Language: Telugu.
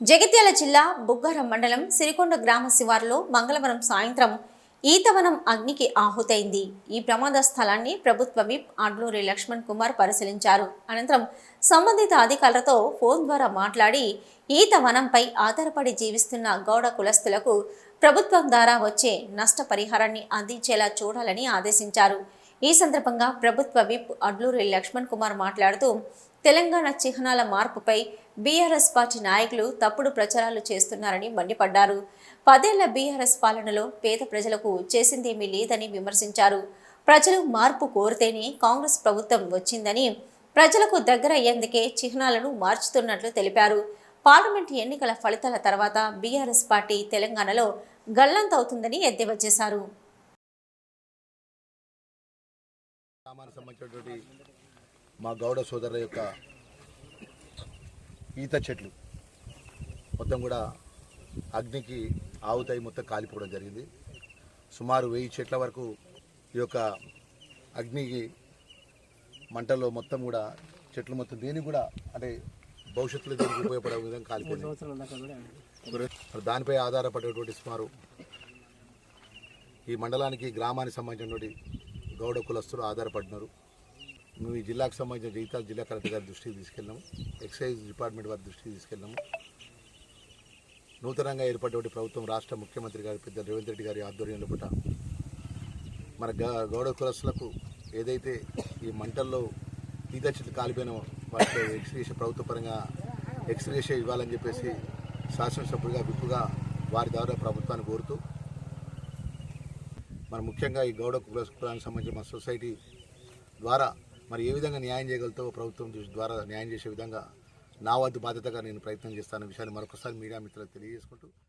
జగిత్యాల జిల్లా బుగ్గరం మండలం సిరికొండ గ్రామ శివారులో మంగళవారం సాయంత్రం ఈతవనం అగ్నికి ఆహుతైంది. ఈ ప్రమాద స్థలాన్ని ప్రభుత్వ విప్ అడ్లూరి లక్ష్మణ్ కుమార్ పరిశీలించారు. అనంతరం సంబంధిత అధికారులతో ఫోన్ ద్వారా మాట్లాడి ఈతవనంపై ఆధారపడి జీవిస్తున్న గౌడ కులస్తులకు ప్రభుత్వం ద్వారా వచ్చే నష్టపరిహారాన్ని అందించేలా చూడాలని ఆదేశించారు. ఈ సందర్భంగా ప్రభుత్వ విప్ అడ్లూరి లక్ష్మణ్ కుమార్ మాట్లాడుతూ తెలంగాణ చిహ్నాల మార్పుపై బీఆర్ఎస్ పార్టీ నాయకులు తప్పుడు ప్రచారాలు చేస్తున్నారని మండిపడ్డారు. పదేళ్ళ బీఆర్ఎస్ పాలనలో పేద ప్రజలకు చేసిందేమీ లేదని విమర్శించారు. ప్రజలు మార్పు కోరితేనే కాంగ్రెస్ ప్రభుత్వం వచ్చిందని ప్రజలకు దగ్గర అయ్యేందుకే చిహ్నాలను మార్చుతున్నట్లు తెలిపారు. పార్లమెంట్ ఎన్నికల ఫలితాల తర్వాత బీఆర్ఎస్ పార్టీ తెలంగాణలో గల్లంతవుతుందని ఎద్దేవా చేశారు. మా గౌడ సోదరుల యొక్క ఈత చెట్లు. మొత్తం కూడా అగ్నికి ఆవుతాయి మొత్తం కాలిపోవడం జరిగింది. సుమారు వెయ్యి చెట్ల వరకు ఈ యొక్క అగ్నికి మంటల్లో మొత్తం కూడా చెట్లు మొత్తం దేనికి కూడా అంటే భవిష్యత్తులో దీనికి ఉపయోగపడే విధంగా కాలిపోయింది దానిపై ఆధారపడేటువంటి సుమారు ఈ మండలానికి గ్రామానికి సంబంధించినటువంటి గౌడ కులస్తులు ఆధారపడినారు. నువ్వు ఈ జిల్లాకు సంబంధించిన జగిత్యాల జిల్లా కలెక్టర్ గారి దృష్టికి తీసుకెళ్ళాము. ఎక్సైజ్ డిపార్ట్మెంట్ వారి దృష్టికి తీసుకెళ్ళాము. నూతనంగా ఏర్పడినటువంటి ప్రభుత్వం రాష్ట్ర ముఖ్యమంత్రి గారి పెద్ద రేవంత్ రెడ్డి గారి ఆధ్వర్యంలో పుట్ట మన గ- గౌడ కులస్తులకు ఏదైతే ఈ మంటల్లో ఈత చెట్లు కాలిపోయిన వాటిలో ఎక్స్గ్రేషన్ ప్రభుత్వ పరంగా ఎక్స్గ్రేషన్ ఇవ్వాలని చెప్పేసి శాసనసభ్యుడిగా విప్పుగా వారి ద్వారా ప్రభుత్వాన్ని కోరుతూ మన ముఖ్యంగా ఈ గౌడ కుల కులానికి సంబంధించిన మన సొసైటీ ద్వారా మరి ఏ విధంగా న్యాయం చేయగలుగుతో ప్రభుత్వం ద్వారా న్యాయం చేసే విధంగా నా వద్ద బాధ్యతగా నేను ప్రయత్నం చేస్తాను విషయాన్ని మరొకసారి మీడియా మిత్రులకు తెలియజేసుకుంటూ